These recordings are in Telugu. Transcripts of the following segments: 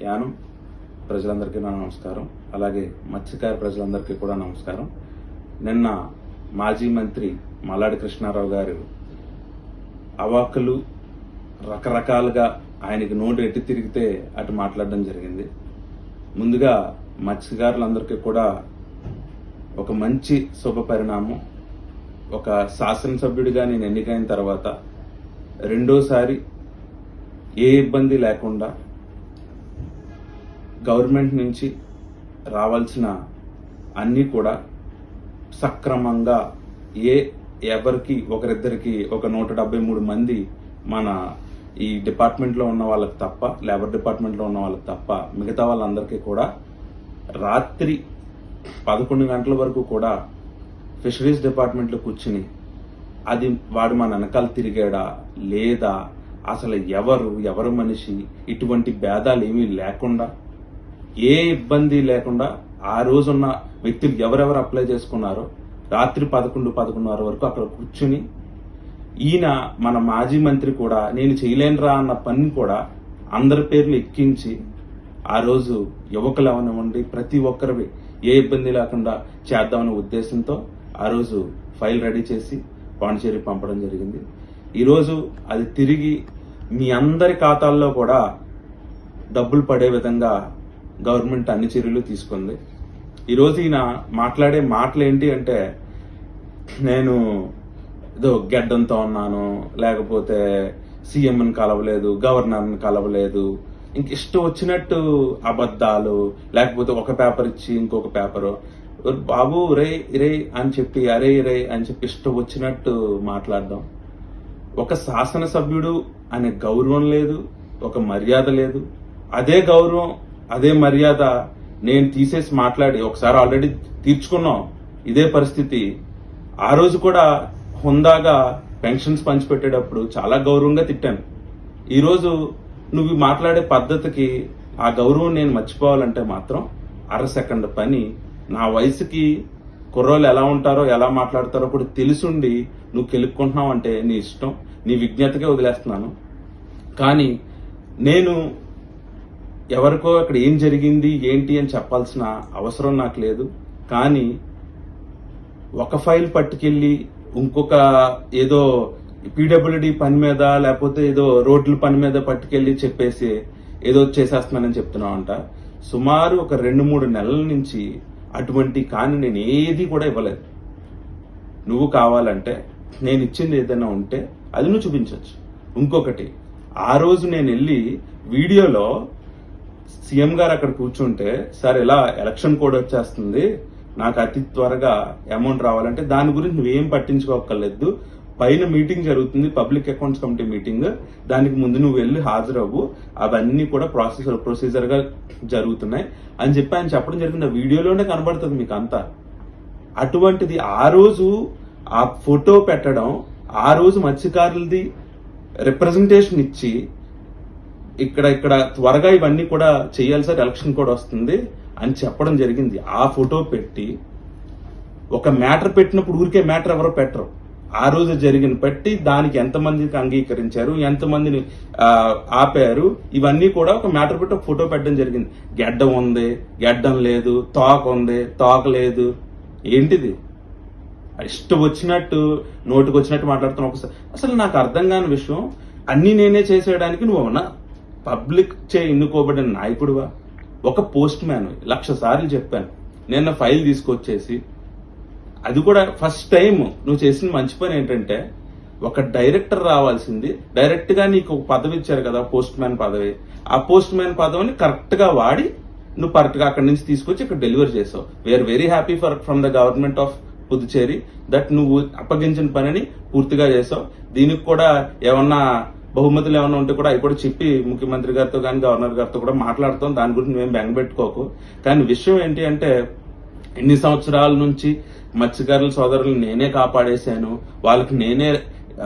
యానం ప్రజలందరికీ నా నమస్కారం. అలాగే మత్స్యకార ప్రజలందరికీ కూడా నమస్కారం. నిన్న మాజీ మంత్రి మల్లాడి కృష్ణారావు గారు అవాకులు రకరకాలుగా ఆయనకి నోటు ఎట్టి తిరిగితే అటు మాట్లాడడం జరిగింది. ముందుగా మత్స్యకారులందరికీ కూడా ఒక మంచి శుభ పరిణామం ఒక శాసనసభ్యుడిగా నేను ఎన్నికైన తర్వాత రెండోసారి ఏ ఇబ్బంది లేకుండా గవర్నమెంట్ నుంచి రావాల్సిన అన్నీ కూడా సక్రమంగా ఏ ఎవరికి ఒకరిద్దరికి ఒక నూట డెబ్బై మూడు మంది మన ఈ డిపార్ట్మెంట్లో ఉన్న వాళ్ళకి తప్ప లేబర్ డిపార్ట్మెంట్లో ఉన్న వాళ్ళకి తప్ప మిగతా వాళ్ళందరికీ కూడా రాత్రి పదకొండు గంటల వరకు కూడా ఫిషరీస్ డిపార్ట్మెంట్లో కూర్చుని అది వాడు మన వెనకాల తిరిగాడా లేదా అసలు ఎవరు ఎవరు మనిషి ఇటువంటి భేదాలు ఏమీ లేకుండా ఏ ఇబ్బంది లేకుండా ఆ రోజున్న వ్యక్తులు ఎవరెవరు అప్లై చేసుకున్నారో రాత్రి పదకొండు పదకొండున్నర వరకు అక్కడ కూర్చుని ఈయన మన మాజీ మంత్రి కూడా నేను చేయలేనురా అన్న పని కూడా అందరి పేర్లు ఎక్కించి ఆ రోజు యువకులు అవనివ్వండి ప్రతి ఒక్కరివి ఏ ఇబ్బంది లేకుండా చేద్దామనే ఉద్దేశంతో ఆ రోజు ఫైల్ రెడీ చేసి పాండిచేరి పంపడం జరిగింది. ఈరోజు అది తిరిగి మీ అందరి ఖాతాల్లో కూడా డబ్బులు పడే విధంగా గవర్నమెంట్ అన్ని చర్యలు తీసుకుంది. ఈరోజు ఈయన మాట్లాడే మాటలు ఏంటి అంటే నేను ఏదో గెడ్డంతో ఉన్నాను లేకపోతే సీఎంని కలవలేదు గవర్నర్ని కలవలేదు ఇంక ఇష్టం వచ్చినట్టు అబద్ధాలు లేకపోతే ఒక పేపర్ ఇచ్చి ఇంకొక పేపరు. బాబు రే రే అని చెప్పి అరే రే అని చెప్పి ఇష్టం వచ్చినట్టు మాట్లాడడం. ఒక శాసనసభ్యుడు అనే గౌరవం లేదు ఒక మర్యాద లేదు. అదే గౌరవం అదే మర్యాద నేను తీసేసి మాట్లాడి ఒకసారి ఆల్రెడీ తీర్చుకున్నాం. ఇదే పరిస్థితి. ఆ రోజు కూడా హుందాగా పెన్షన్స్ పంచిపెట్టేటప్పుడు చాలా గౌరవంగా తిట్టాను. ఈరోజు నువ్వు మాట్లాడే పద్ధతికి ఆ గౌరవం నేను మర్చిపోవాలంటే మాత్రం అర సెకండ్ పని. నా వయసుకి కుర్రోళ్ళు ఎలా ఉంటారో ఎలా మాట్లాడతారో కూడా తెలుసుండి నువ్వు కెలుక్కుంటున్నావు అంటే నీ ఇష్టం. నీ విజ్ఞతకే వదిలేస్తున్నాను. కానీ నేను ఎవరికో అక్కడ ఏం జరిగింది ఏంటి అని చెప్పాల్సిన అవసరం నాకు లేదు. కానీ ఒక ఫైల్ పట్టుకెళ్ళి ఇంకొక ఏదో పీడబ్ల్యూడి పని మీద లేకపోతే ఏదో రోడ్ల పని మీద పట్టుకెళ్ళి చెప్పేసి ఏదో చేసేస్తున్నానని చెప్తున్నామంట సుమారు ఒక రెండు మూడు నెలల నుంచి అటువంటి కానీ నేను ఏది కూడా ఇవ్వలేదు. నువ్వు కావాలంటే నేను ఇచ్చింది ఏదైనా ఉంటే అది నువ్వు చూపించవచ్చు ఇంకొకటి ఆ రోజు నేను వెళ్ళి వీడియోలో సీఎం గారు అక్కడ కూర్చుంటే సార్ ఇలా ఎలక్షన్ కోడ్ వచ్చేస్తుంది. నాకు అతి త్వరగా అమౌంట్ రావాలంటే దాని గురించి నువ్వేం పట్టించుకోక్కర్లేదు. పైన మీటింగ్ జరుగుతుంది పబ్లిక్ అకౌంట్స్ కమిటీ మీటింగ్. దానికి ముందు నువ్వు వెళ్ళి హాజరవ్వు. అవన్నీ కూడా ప్రాసెస్ ప్రొసీజర్గా జరుగుతున్నాయి. అని చెప్పి ఆయన చెప్పడం జరిగింది. ఆ వీడియోలోనే కనబడుతుంది మీకు అంతా అటువంటిది ఆ రోజు ఆ ఫోటో పెట్టడం ఆ రోజు మత్స్యకారులది రిప్రజెంటేషన్ ఇచ్చి ఇక్కడ ఇక్కడ త్వరగా ఇవన్నీ కూడా చేయాలి సార్ ఎలక్షన్ కూడా వస్తుంది అని చెప్పడం జరిగింది. ఆ ఫోటో పెట్టి ఒక మ్యాటర్ పెట్టినప్పుడు ఊరికే మ్యాటర్ ఎవరో పెట్టరు. ఆ రోజు జరిగిన పెట్టి దానికి ఎంతమందికి అంగీకరించారు ఎంతమందిని ఆపారు ఇవన్నీ కూడా ఒక మ్యాటర్ పెట్టి ఒక ఫోటో పెట్టడం జరిగింది. గెడ్డం ఉంది గెడ్డం లేదు తోక ఉంది తోక లేదు. ఏంటిది? ఇష్టం వచ్చినట్టు నోటికి వచ్చినట్టు మాట్లాడుతున్నావు ఒకసారి. అసలు నాకు అర్థం కాని విషయం అన్నీ నేనే చేసేయడానికి నువ్వు అవునా పబ్లిక్ చే ఎన్నుకోబడిన నాయకుడువా? ఒక పోస్ట్ మ్యాన్ లక్ష సార్లు చెప్పాను. నిన్న ఫైల్ తీసుకొచ్చేసి అది కూడా ఫస్ట్ టైం నువ్వు చేసిన మంచి పని ఏంటంటే ఒక డైరెక్టర్ రావాల్సింది డైరెక్ట్గా నీకు ఒక పదవి ఇచ్చారు కదా పోస్ట్ మ్యాన్ పదవి. ఆ పోస్ట్ మ్యాన్ పదవిని కరెక్ట్గా వాడి నువ్వు కరెక్ట్ అక్కడి నుంచి తీసుకొచ్చి ఇక్కడ డెలివర్ చేసావు. We're very happy for from the government of Puducherry that నువ్వు అప్పగించిన పనిని పూర్తిగా చేసావు. దీనికి కూడా ఏమన్నా బహుమతులు ఏమైనా ఉంటే కూడా అవి కూడా చెప్పి ముఖ్యమంత్రి గారితో కానీ గవర్నర్ గారితో కూడా మాట్లాడతాం. దాని గురించి మేము బెంగపెట్టుకోకు కానీ విషయం ఏంటి అంటే ఎన్ని సంవత్సరాల నుంచి మత్స్యకారుల సోదరులు నేనే కాపాడేశాను. వాళ్ళకి నేనే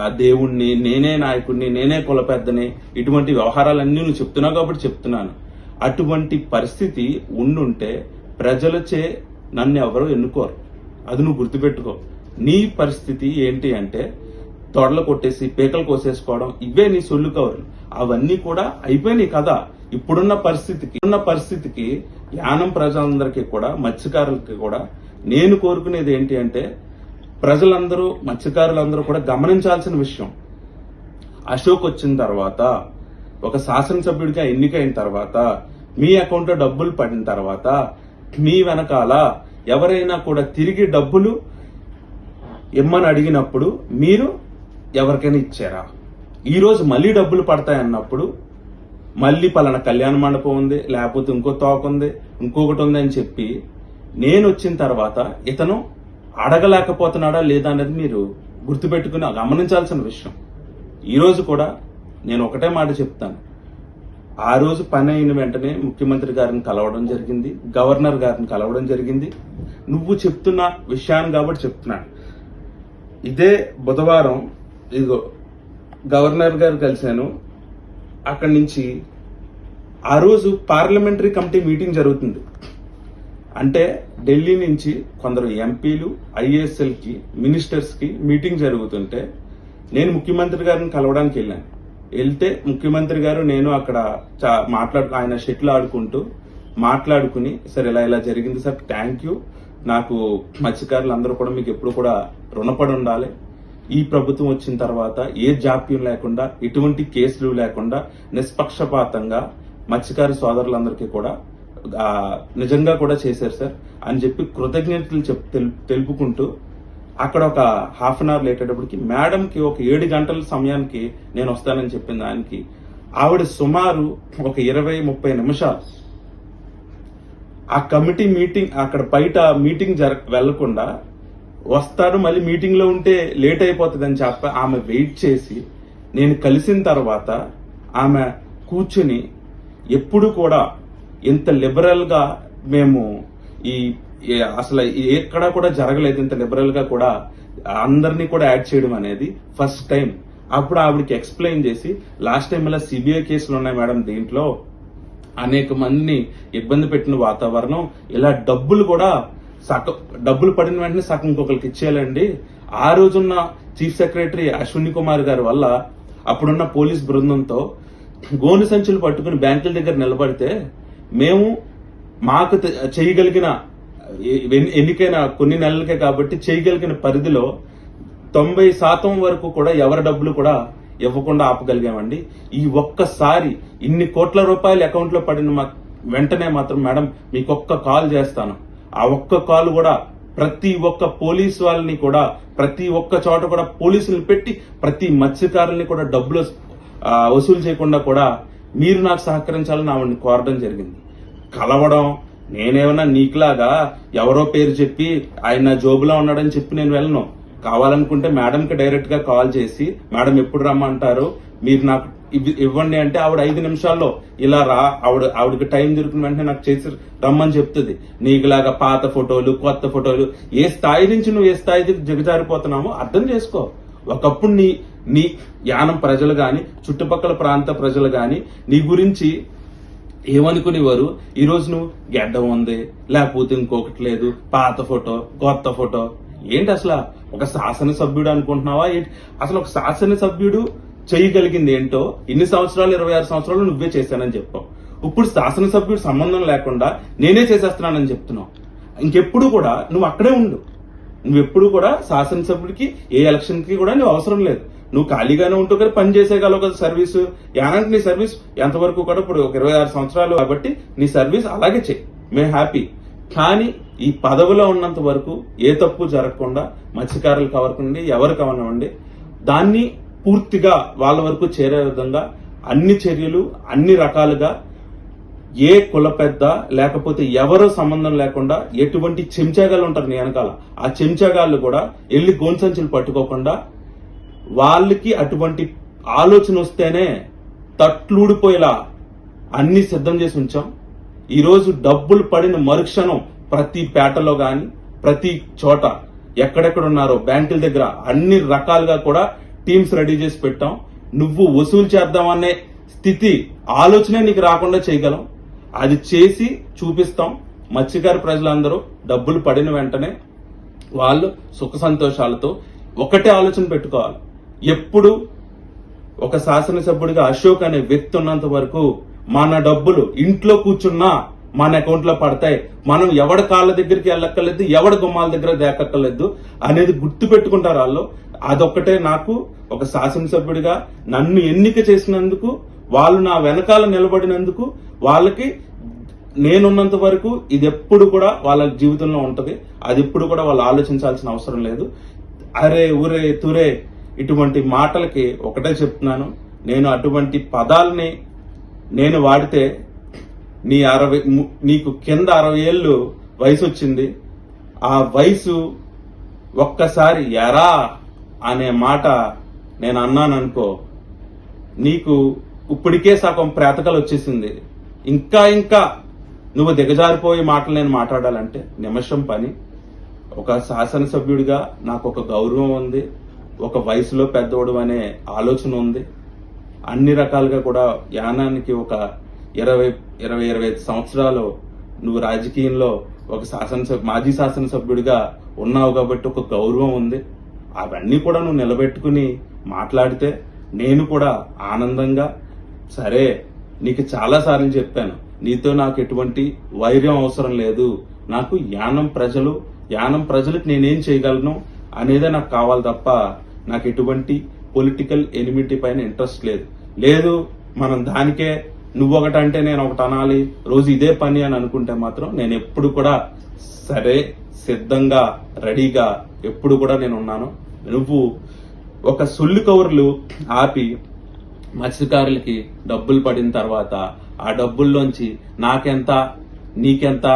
దేవుణ్ణి నేనే నాయకుడిని నేనే కుల పెద్దని ఇటువంటి వ్యవహారాలన్నీ నువ్వు చెప్తున్నావు కాబట్టి చెప్తున్నాను. అటువంటి పరిస్థితి ఉండుంటే ప్రజలచే నన్ను ఎవరో ఎన్నుకోరు. అది నువ్వు గుర్తుపెట్టుకో. నీ పరిస్థితి ఏంటి అంటే తొడలు కొట్టేసి పీకలు కోసేసుకోవడం ఇవే నీ సొల్లు కవర్లు అవన్నీ కూడా అయిపోయినాయి కదా. ఇప్పుడున్న పరిస్థితికి ఉన్న పరిస్థితికి యానం ప్రజలందరికీ కూడా మత్స్యకారులకి కూడా నేను కోరుకునేది ఏంటి అంటే ప్రజలందరూ మత్స్యకారులందరూ కూడా గమనించాల్సిన విషయం. అశోక్ వచ్చిన తర్వాత ఒక శాసనసభ్యుడిగా ఎన్నికైన తర్వాత మీ అకౌంట్లో డబ్బులు పడిన తర్వాత మీ వెనకాల ఎవరైనా కూడా తిరిగి డబ్బులు ఇమ్మని అడిగినప్పుడు మీరు ఎవరికైనా ఇచ్చారా? ఈరోజు మళ్ళీ డబ్బులు పడతాయి అన్నప్పుడు మళ్ళీ పలానా కళ్యాణ మండపం ఉంది లేకపోతే ఇంకో తోక ఉంది ఇంకొకటి ఉంది అని చెప్పి నేను వచ్చిన తర్వాత ఇతను అడగలేకపోతున్నాడా లేదా అనేది మీరు గుర్తుపెట్టుకుని గమనించాల్సిన విషయం. ఈరోజు కూడా నేను ఒకటే మాట చెప్తాను. ఆ రోజు పని అయిన వెంటనే ముఖ్యమంత్రి గారిని కలవడం జరిగింది గవర్నర్ గారిని కలవడం జరిగింది. నువ్వు చెప్తున్న విషయాన్ని కాబట్టి చెప్తున్నాను. ఇదే బుధవారం ఇదిగో గవర్నర్ గారు కలిశాను. అక్కడి నుంచి ఆ రోజు పార్లమెంటరీ కమిటీ మీటింగ్ జరుగుతుంది. అంటే ఢిల్లీ నుంచి కొందరు ఎంపీలు ఐఏఎస్ఎల్కి మినిస్టర్స్కి మీటింగ్ జరుగుతుంటే నేను ముఖ్యమంత్రి గారిని కలవడానికి వెళ్ళాను. వెళ్తే ముఖ్యమంత్రి గారు నేను అక్కడ చా- మాట్లాడు ఆయన షెటిల్ ఆడుకుంటూ మాట్లాడుకుని సరే ఇలా ఇలా జరిగింది సార్ థ్యాంక్ యూ. నాకు మత్స్యకారులు అందరూ కూడా మీకు ఎప్పుడు కూడా రుణపడి ఉండాలి. ఈ ప్రభుత్వం వచ్చిన తర్వాత ఏ జాప్యం లేకుండా ఎటువంటి కేసులు లేకుండా నిష్పక్షపాతంగా మత్స్యకారి సోదరులందరికీ కూడా నిజంగా కూడా చేశారు సార్. అని చెప్పి కృతజ్ఞతలు చెప్ తెలు- తెలుపుకుంటూ అక్కడ ఒక హాఫ్ అన్ అవర్ లేటేటప్పటికి మేడంకి ఒక ఏడు గంటల సమయానికి నేను వస్తానని చెప్పిన దానికి ఆవిడ సుమారు ఒక ఇరవై ముప్పై నిమిషాలు ఆ కమిటీ మీటింగ్ అక్కడ బయట మీటింగ్ జర వెళ్ళకుండా వస్తారు మళ్ళీ మీటింగ్లో ఉంటే లేట్ అయిపోతుందని చెప్ప ఆమె వెయిట్ చేసి నేను కలిసిన తర్వాత ఆమె కూర్చుని ఎప్పుడు కూడా ఇంత లిబరల్గా మేము ఈ అసలు ఎక్కడా కూడా జరగలేదు ఇంత లిబరల్గా కూడా అందరినీ కూడా యాడ్ చేయడం అనేది ఫస్ట్ టైం. అప్పుడు ఆవిడకి ఎక్స్ప్లెయిన్ చేసి లాస్ట్ టైం ఇలా సిబిఐ కేసులు ఉన్నాయి మేడం దీంట్లో అనేక మందిని ఇబ్బంది పెట్టిన వాతావరణం ఇలా డబ్బులు కూడా సగం డబ్బులు పడిన వెంటనే సగం ఇంకొకరికి ఇచ్చేయాలండి. ఆ రోజున్న చీఫ్ సెక్రటరీ అశ్విని కుమార్ గారి వల్ల అప్పుడున్న పోలీస్ బృందంతో గోను సంచులు పట్టుకుని బ్యాంకుల దగ్గర నిలబడితే మేము మాకు చేయగలిగిన ఎన్నికైన కొన్ని నెలలకే కాబట్టి చేయగలిగిన పరిధిలో తొంభై శాతం వరకు కూడా ఎవరి డబ్బులు కూడా ఇవ్వకుండా ఆపగలిగామండి. ఈ ఒక్కసారి ఇన్ని కోట్ల రూపాయలు అకౌంట్లో పడిన మా- వెంటనే మాత్రం మేడం మీకు ఒక్క కాల్ చేస్తాను. ఆ ఒక్క కాలు కూడా ప్రతి ఒక్క పోలీస్ వాళ్ళని కూడా ప్రతి ఒక్క చోట కూడా పోలీసులు పెట్టి ప్రతి మత్స్యకారుల్ని కూడా డబ్బులు వసూలు చేయకుండా కూడా మీరు నాకు సహకరించాలని ఆవిడని కోరడం జరిగింది. కలవడం నేనేమన్నా నీకులాగా ఎవరో పేరు చెప్పి ఆయన నా జోబులో ఉన్నాడని చెప్పి నేను వెళ్ళను. కావాలనుకుంటే మేడంకి డైరెక్ట్గా కాల్ చేసి మేడం ఎప్పుడు రమ్మంటారు? మీరు నాకు ఇవ్వండి అంటే ఆవిడ ఐదు నిమిషాల్లో ఇలా రా ఆవిడ ఆవిడకి టైం దొరికిన వెంటనే నాకు చేసి రమ్మని చెప్తుంది. నీకులాగా పాత ఫోటోలు కొత్త ఫోటోలు ఏ స్థాయి నుంచి నువ్వు ఏ స్థాయికి దిగజారిపోతున్నామో అర్థం చేసుకో. ఒకప్పుడు నీ నీ యానం ప్రజలు కానీ చుట్టుపక్కల ప్రాంత ప్రజలు కానీ నీ గురించి ఏమనుకునేవారు? ఈరోజు నువ్వు గెడ్డ ఉంది లేకపోతే ఇంకొకటి లేదు పాత ఫోటో కొత్త ఫోటో. ఏంటి అసలు? ఒక శాసనసభ్యుడు అనుకుంటున్నావా? ఏంటి? అసలు ఒక శాసనసభ్యుడు చేయగలిగింది ఏంటో ఇన్ని సంవత్సరాలు ఇరవై ఆరు సంవత్సరాలు నువ్వే చేశానని చెప్పావు. ఇప్పుడు శాసనసభ్యుడు సంబంధం లేకుండా నేనే చేసేస్తున్నానని చెప్తున్నావు. ఇంకెప్పుడు కూడా నువ్వు అక్కడే ఉండు. నువ్వు ఎప్పుడు కూడా శాసనసభ్యుడికి ఏ ఎలక్షన్కి కూడా నువ్వు అవసరం లేదు. నువ్వు ఖాళీగానే ఉంటూ కదా పని చేసేయగలవు కదా సర్వీస్. ఏనంటే నీ సర్వీస్ ఎంతవరకు కూడా ఇప్పుడు ఒక ఇరవై ఆరు సంవత్సరాలు కాబట్టి నీ సర్వీస్ అలాగే చెయ్యి మేము హ్యాపీ. కానీ ఈ పదవిలో ఉన్నంత వరకు ఏ తప్పు జరగకుండా మత్స్యకారులు అవ్వకండి ఎవరు అవనివ్వండి దాన్ని పూర్తిగా వాళ్ళ వరకు చేరే విధంగా అన్ని చర్యలు అన్ని రకాలుగా ఏ కుల పెద్ద లేకపోతే ఎవరో సంబంధం లేకుండా ఎటువంటి చెంచాగాళ్ళు ఉంటారు నీ వెనకాల. ఆ చెంచాగాళ్ళు కూడా వెళ్ళి గోన్సంచులు పట్టుకోకుండా వాళ్ళకి అటువంటి ఆలోచన వస్తేనే తట్లూడిపోయేలా అన్ని సిద్ధం చేసి ఉంచాం. ఈరోజు డబ్బులు పడిన మరుక్షణం ప్రతి పేటలో కానీ ప్రతి చోట ఎక్కడెక్కడ ఉన్నారో బ్యాంకుల దగ్గర అన్ని రకాలుగా కూడా టీమ్స్ రెడీ చేసి పెట్టాం. నువ్వు వసూలు చేద్దామనే స్థితి ఆలోచనే నీకు రాకుండా చేయగలం. అది చేసి చూపిస్తాం. మత్స్యకార ప్రజలందరూ డబ్బులు పడిన వెంటనే వాళ్ళు సుఖ సంతోషాలతో ఒకటే ఆలోచన పెట్టుకోవాలి. ఎప్పుడు ఒక శాసనసభ్యుడిగా అశోక్ అనే వ్యక్తి ఉన్నంత వరకు మన డబ్బులు ఇంట్లో కూర్చున్నా మన అకౌంట్లో పడతాయి. మనం ఎవడి కాళ్ళ దగ్గరికి వెళ్ళక్కర్లేదు ఎవడి గుమ్మాల దగ్గర దేకక్కర్లేదు అనేది గుర్తు పెట్టుకుంటారు వాళ్ళు. అదొక్కటే నాకు ఒక శాసనసభ్యుడిగా నన్ను ఎన్నిక చేసినందుకు వాళ్ళు నా వెనకాల నిలబడినందుకు వాళ్ళకి నేనున్నంత వరకు ఇది ఎప్పుడు కూడా వాళ్ళ జీవితంలో ఉంటుంది. అది ఎప్పుడు కూడా వాళ్ళు ఆలోచించాల్సిన అవసరం లేదు. అరే ఊరే తురే ఇటువంటి మాటలకి ఒకటే చెప్తున్నాను. నేను అటువంటి పదాలని నేను వాడితే నీ అరవై నీకు కింద అరవై ఏళ్ళు వయసు వచ్చింది ఆ వయసు ఒక్కసారి ఎరా అనే మాట నేను అన్నాను అనుకో నీకు ఇప్పటికే సగం ప్రేతకలు వచ్చేసింది. ఇంకా ఇంకా నువ్వు దిగజారిపోయే మాటలు నేను మాట్లాడాలంటే నిమిషం పని. ఒక శాసనసభ్యుడిగా నాకు ఒక గౌరవం ఉంది. ఒక వయసులో పెద్దోడు అనే ఆలోచన ఉంది. అన్ని రకాలుగా కూడా యానానికి ఒక ఇరవై ఇరవై ఇరవై ఐదు సంవత్సరాలు నువ్వు రాజకీయంలో ఒక శాసనసభ మాజీ శాసనసభ్యుడిగా ఉన్నావు కాబట్టి ఒక గౌరవం ఉంది. అవన్నీ కూడా నువ్వు నిలబెట్టుకుని మాట్లాడితే నేను కూడా ఆనందంగా సరే నీకు చాలా సార్లు చెప్పాను నీతో నాకు ఎటువంటి వైర్యం అవసరం లేదు నాకు యానం ప్రజలు యానం ప్రజలకు నేనేం చేయగలను అనేదే నాకు కావాలి తప్ప నాకు ఎటువంటి పొలిటికల్ ఎనిమిటీ పైన ఇంట్రెస్ట్ లేదు. లేదు మనం దానికే నువ్వు ఒకటంటే నేను ఒకటి అనాలి రోజు ఇదే పని అని అనుకుంటే మాత్రం నేను ఎప్పుడు కూడా సరే సిద్ధంగా రెడీగా ఎప్పుడు కూడా నేను ఉన్నాను. నువ్వు ఒక సొల్లు కవర్లు ఆపి మత్స్యకారులకి డబ్బులు పడిన తర్వాత ఆ డబ్బుల్లోంచి నాకెంత నీకెంత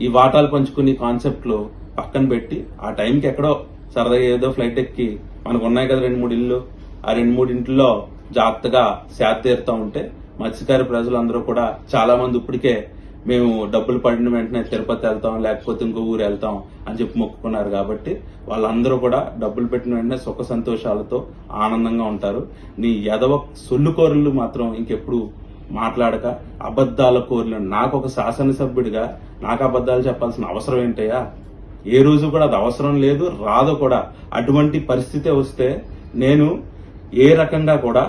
ఈ వాటాలు పంచుకునే కాన్సెప్ట్లు పక్కన పెట్టి ఆ టైంకి ఎక్కడో సరదాగా ఏదో ఫ్లైట్ ఎక్కి మనకు ఉన్నాయి కదా రెండు మూడు ఇళ్ళు. ఆ రెండు మూడు ఇంట్లో జాగ్రత్తగా సేద తీరుతూ ఉంటే మత్స్యకారి ప్రజలందరూ కూడా చాలా మంది ఇప్పటికే మేము డబ్బులు పడిన వెంటనే తిరుపతి వెళ్తాం లేకపోతే ఇంకో ఊరు వెళ్తాం అని చెప్పి మొక్కుకున్నారు కాబట్టి వాళ్ళందరూ కూడా డబ్బులు పెట్టిన వెంటనే సుఖ సంతోషాలతో ఆనందంగా ఉంటారు. నీ ఎదవ సొల్లు కోరలు మాత్రం ఇంకెప్పుడు మాట్లాడక అబద్ధాల కోరలు. నాకు ఒక శాసనసభ్యుడిగా నాకు అబద్ధాలు చెప్పాల్సిన అవసరం ఏంటయ్యా? ఏ రోజు కూడా అది అవసరం లేదు రాదు కూడా. అటువంటి పరిస్థితి వస్తే నేను ఏ రకంగా కూడా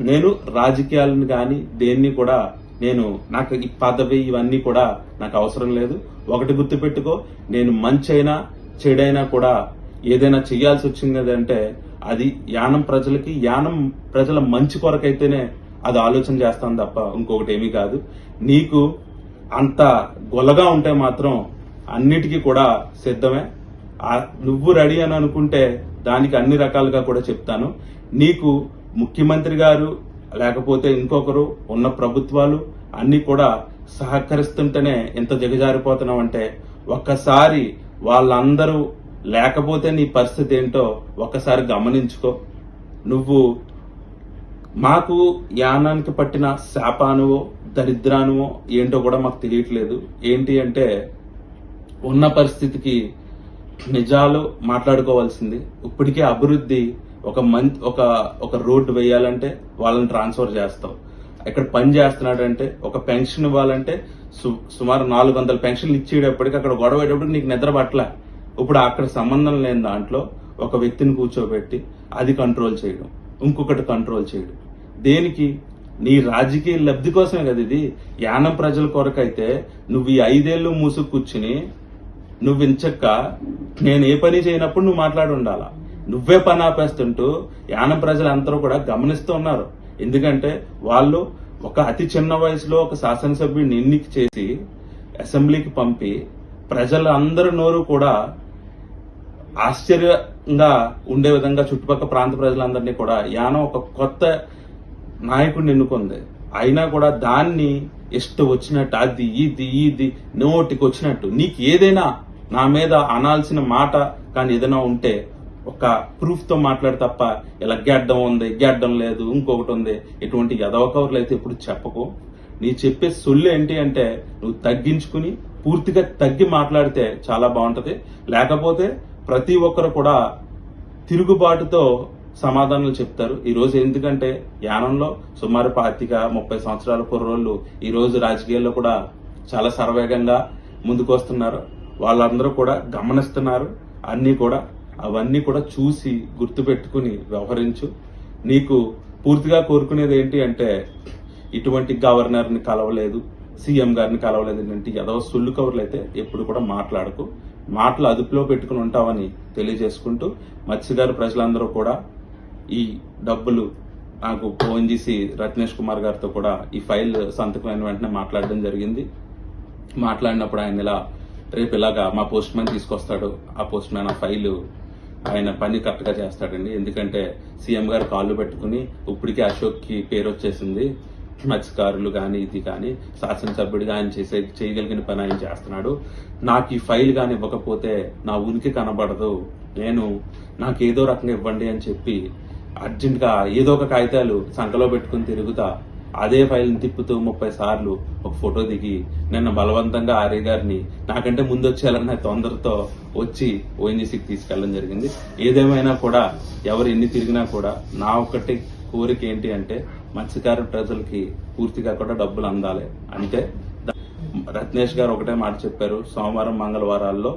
నేను రాజకీయాలను కానీ దేన్ని కూడా నేను నాకు ఈ పదవి ఇవన్నీ కూడా నాకు అవసరం లేదు. ఒకటి గుర్తుపెట్టుకో నేను మంచి అయినా చెడైనా కూడా ఏదైనా చేయాల్సి వచ్చింది అంటే అది యానం ప్రజలకి యానం ప్రజల మంచి కొరకైతేనే అది ఆలోచన చేస్తాను తప్ప ఇంకొకటి ఏమీ కాదు. నీకు అంత గొల్లగా ఉంటే మాత్రం అన్నిటికీ కూడా సిద్ధమే. నువ్వు రెడీ అని అనుకుంటే దానికి అన్ని రకాలుగా కూడా చెప్తాను. నీకు ముఖ్యమంత్రి గారు లేకపోతే ఇంకొకరు ఉన్న ప్రభుత్వాలు అన్ని కూడా సహకరిస్తుంటేనే ఎంత దిగజారిపోతున్నావు అంటే ఒక్కసారి వాళ్ళందరూ లేకపోతే నీ పరిస్థితి ఏంటో ఒక్కసారి గమనించుకో. నువ్వు మాకు యానానికి పట్టిన శాపానువో దరిద్రానువో ఏంటో కూడా మాకు తెలియట్లేదు. ఏంటి అంటే ఉన్న పరిస్థితికి నిజాలు మాట్లాడుకోవాల్సింది. ఇప్పటికే అభివృద్ధి ఒక మంత్ ఒక ఒక రోడ్డు వేయాలంటే వాళ్ళని ట్రాన్స్ఫర్ చేస్తాం. ఇక్కడ పని చేస్తున్నాడంటే ఒక పెన్షన్ ఇవ్వాలంటే సు- సుమారు నాలుగు వందల పెన్షన్లు ఇచ్చేటప్పటికి అక్కడ గొడవేటప్పటికి నీకు నిద్ర పట్టలే. ఇప్పుడు అక్కడ సంబంధం లేని దాంట్లో ఒక వ్యక్తిని కూర్చోబెట్టి అది కంట్రోల్ చేయడం ఇంకొకటి కంట్రోల్ చేయడం. దేనికి? నీ రాజకీయ లబ్ధి కోసమే కదా ఇది. యానం ప్రజల కొరకైతే నువ్వు ఈ ఐదేళ్ళు మూసుకు కూర్చుని నువ్వు ఇంచక్క నేను ఏ పని చేయనప్పుడు నువ్వు మాట్లాడి ఉండాలా? నువ్వే పని ఆపేస్తుంటూ యానం ప్రజలందరూ కూడా గమనిస్తూ ఉన్నారు. ఎందుకంటే వాళ్ళు ఒక అతి చిన్న వయసులో ఒక శాసనసభ్యుడిని ఎన్నిక చేసి అసెంబ్లీకి పంపి ప్రజలందరి నోరు కూడా ఆశ్చర్యంగా ఉండే విధంగా చుట్టుపక్కల ప్రాంత ప్రజలందరినీ కూడా యానం ఒక కొత్త నాయకుడిని ఎన్నుకుంది. అయినా కూడా దాన్ని ఇష్టం వచ్చినట్టు అది ఇది ఇది నోటికి వచ్చినట్టు నీకు ఏదైనా నా మీద అనాల్సిన మాట కానీ ఏదైనా ఉంటే ఒక ప్రూఫ్తో మాట్లాడు తప్ప ఇలా గెడ్డం ఉంది గెడ్డం లేదు ఇంకొకటి ఉంది. ఇటువంటి ఎదవ కవర్లు అయితే ఇప్పుడు చెప్పకు. నీ చెప్పే సొల్లు ఏంటి అంటే నువ్వు తగ్గించుకుని పూర్తిగా తగ్గి మాట్లాడితే చాలా బాగుంటుంది. లేకపోతే ప్రతి ఒక్కరు కూడా తిరుగుబాటుతో సమాధానాలు చెప్తారు. ఈరోజు ఎందుకంటే యానంలో సుమారు పాతిక ముప్పై సంవత్సరాల కుర్రోళ్ళు ఈరోజు రాజకీయాల్లో కూడా చాలా సర్వేగంగా ముందుకు వస్తున్నారు వాళ్ళందరూ కూడా గమనిస్తున్నారు. అన్నీ కూడా అవన్నీ కూడా చూసి గుర్తుపెట్టుకుని వ్యవహరించు. నీకు పూర్తిగా కోరుకునేది ఏంటి అంటే ఇటువంటి గవర్నర్ని కలవలేదు సీఎం గారిని కలవలేదు ఏంటంటే ఏదో సుల్లు కవర్లు అయితే ఎప్పుడు కూడా మాట్లాడకు. మాటలు అదుపులో పెట్టుకుని ఉంటామని తెలియజేసుకుంటూ మత్స్యగారు ప్రజలందరూ కూడా ఈ డబ్బులు నాకు ఫోన్ చేసి రత్నేష్ కుమార్ గారితో కూడా ఈ ఫైల్ సంతకమైన వెంటనే మాట్లాడడం జరిగింది. మాట్లాడినప్పుడు ఆయన ఇలా రేపు ఇలాగా మా పోస్ట్ మ్యాన్ తీసుకొస్తాడు ఆ పోస్ట్ మ్యాన్ ఆ ఫైలు ఆయన పని కరెక్ట్గా చేస్తాడండి. ఎందుకంటే సీఎం గారు కాళ్ళు పెట్టుకుని ఇప్పటికే అశోక్కి పేరు వచ్చేసింది. మత్స్యకారులు కానీ ఇది కానీ శాసనసభ్యుడిగా ఆయన చేసే చేయగలిగిన పని ఆయన చేస్తున్నాడు. నాకు ఈ ఫైల్ కానీ ఇవ్వకపోతే నా ఉనికి కనబడదు. నేను నాకు ఏదో రకంగా ఇవ్వండి అని చెప్పి అర్జెంట్గా ఏదో ఒక కాగితాలు సంఖలో పెట్టుకుని తిరుగుతా అదే ఫైల్ని తిప్పుతూ ముప్పై సార్లు ఒక ఫోటో దిగి నిన్న బలవంతంగా ఆర్య గారిని నాకంటే ముందు వచ్చేయాలన్న తొందరతో వచ్చి ఓఎన్జీసీకి తీసుకెళ్ళడం జరిగింది. ఏదేమైనా కూడా ఎవరు ఎన్ని తిరిగినా కూడా నా ఒక్కటి కోరిక ఏంటి అంటే మత్స్యకార ప్రజలకి పూర్తిగా కూడా డబ్బులు అందాలి. అంటే రత్నేష్ గారు ఒకటే మాట చెప్పారు సోమవారం మంగళవారాల్లో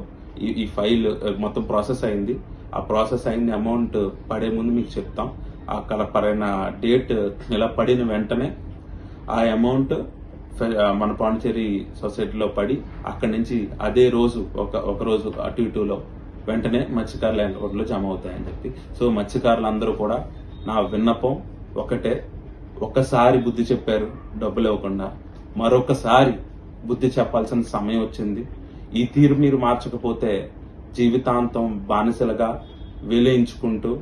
ఈ ఈ ఫైల్ మొత్తం ప్రాసెస్ అయింది. ఆ ప్రాసెస్ అయిన అమౌంట్ పడే ముందు మీకు చెప్తాం. అక్కడ పడిన డేట్ ఇలా పడిన వెంటనే ఆ అమౌంట్ మన పాండిచేరి సొసైటీలో పడి అక్కడి నుంచి అదే రోజు ఒక ఒక రోజు అటు ఇటులో వెంటనే మత్స్యకారుల అకౌంట్లో జమ అవుతాయని చెప్పి. సో మత్స్యకారులందరూ కూడా నా విన్నపం ఒకటే. ఒక్కసారి బుద్ధి చెప్పారు డబ్బులు ఇవ్వకుండా. మరొకసారి బుద్ధి చెప్పాల్సిన సమయం వచ్చింది. ఈ తీరు మీరు మార్చకపోతే జీవితాంతం బానిసలుగా విలయించుకుంటూ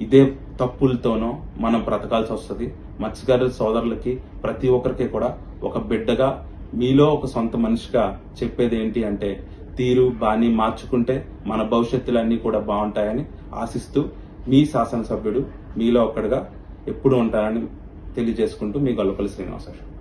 ఇదే తప్పులతోనో మనం బ్రతకాల్సి వస్తుంది. మత్స్యకారుల సోదరులకి ప్రతి ఒక్కరికి కూడా ఒక బిడ్డగా మీలో ఒక సొంత మనిషిగా చెప్పేది ఏంటి అంటే తీరు బాని మార్చుకుంటే మన భవిష్యత్తులన్నీ కూడా బాగుంటాయని ఆశిస్తూ మీ శాసనసభ్యుడు మీలో ఒకడుగా ఎప్పుడు ఉంటారని తెలియజేసుకుంటూ మీ గొల్లపల్లి శ్రీనివాసరావు